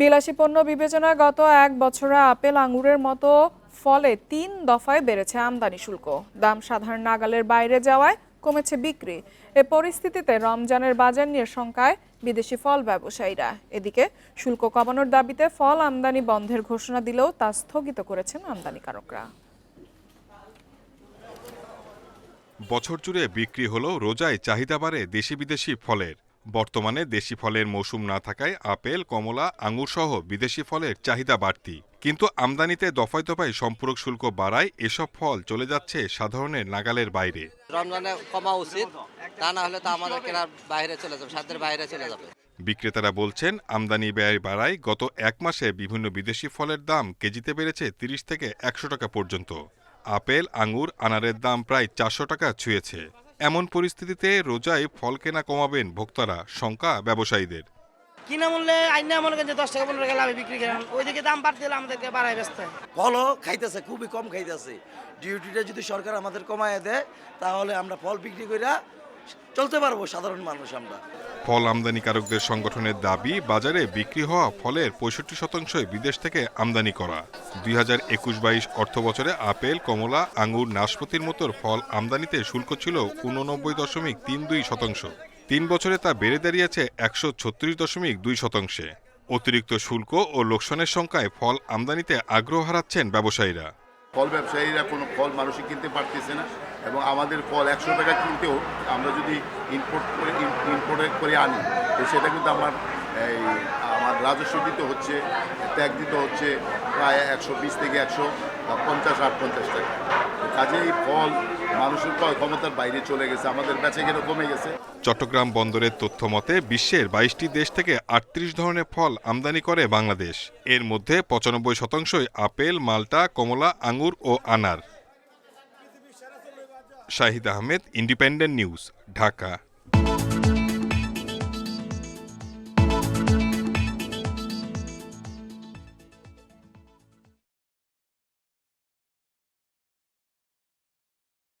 বিলাসী পণ্য বিবেচনায় গত এক বছরে আপেল, আঙুরের মতো ফলে তিন দফায় বেড়েছে আমদানি শুল্ক। দাম সাধারণ নাগালের বাইরে যাওয়ায় কমেছে বিক্রি। এ পরিস্থিতিতে রমজানের বাজার নিয়ে শঙ্কায় বিদেশি ফল ব্যবসায়ীরা। এদিকে শুল্ক কমানোর দাবিতে ফল আমদানি বন্ধের ঘোষণা দিলেও তা স্থগিত করেছেন আমদানিকারকরা। বছর জুড়ে বিক্রি হলো রোজায় চাহিদা বাড়ে দেশি বিদেশি ফলের। বর্তমানে দেশি ফলের মৌসুম না থাকায় আপেল কমলা আঙুর সহ বিদেশি ফলের চাহিদা বাড়তি। কিন্তু আমদানিতে দফায় দফায় সম্পূরক শুল্ক বাড়ায় এসব ফল চলে যাচ্ছে সাধারণের নাগালের বাইরে। রমজানে কমা উচিত তা না হলে তো আমাদের কেনার বাইরে চলে যাবে সাধ্যের বাইরে চলে যাবে। বিক্রেতারা বলছেন আমদানি ব্যয় বাড়ায় গত এক মাসে বিভিন্ন বিদেশি ফলের দাম কেজিতে বেড়েছে তিরিশ থেকে একশো টাকা পর্যন্ত। আপেল আঙুর আনারের দাম প্রায় চারশো টাকা ছুঁয়েছে। এমন পরিস্থিতিতে রোজায় ফল কেনা কমাবেন ভোক্তারা শঙ্কা ব্যবসায়ীদের। কিনা মূল্যে আইনা মনে করেন যে দশ টাকা পনেরো টাকা লাভে বিক্রি করেন ওইদিকে দাম বাড়তে হলে আমাদেরকে বাড়ায় ব্যস্ত। ফলও খাইতেছে খুবই কম খাইতেছে। ডিউটিটা যদি সরকার আমাদের কমায় দেয় তাহলে আমরা ফল বিক্রি করে চলতে পারব সাধারণ মানুষ আমরা। ফল আমদানিকারকদের সংগঠনের দাবি বাজারে বিক্রি হওয়া ফলের পঁয়ষট্টি শতাংশই বিদেশ থেকে আমদানি করা। দুই হাজার একুশ বাইশ অর্থ বছরে আপেল কমলা আঙুর নাশপাতির মতোর ফল আমদানিতে শুল্ক ছিল উননব্বই দশমিক তিন দুই শতাংশ। তিন বছরে তা বেড়ে দাঁড়িয়েছে একশো ছত্রিশ দশমিক দুই শতাংশে। অতিরিক্ত শুল্ক ও লোকসানের সংখ্যায় ফল আমদানিতে আগ্রহ হারাচ্ছেন ব্যবসায়ীরা। ফল ব্যবসায়ীরা কোনো ফল মানুষই কিনতে পারতেছে না। এবং আমাদের ফল একশো টাকা কিনতেও আমরা যদি ইম্পোর্ট করে ইম্পোর্ট করে আনি, তো সেটা কিন্তু আমার, এই, আমার রাজস্ব দিতে হচ্ছে, ত্যাগ দিতে হচ্ছে প্রায় একশো বিশ থেকে একশো পঞ্চাশ আট পঞ্চাশ টাকা। তো কাজেই ফল মানুষের ক্রয় ক্ষমতার বাইরে চলে গেছে, আমাদের বেচে কেন কমে গেছে। চট্টগ্রাম বন্দরের তথ্য মতে, বিশ্বের বাইশটি দেশ থেকে আটত্রিশ ধরনের ফল আমদানি করে বাংলাদেশ। এর মধ্যে পঁচানব্বই শতাংশই আপেল, মাল্টা, কমলা, আঙুর ও আনার। Shahid Ahmed independent news Dhaka.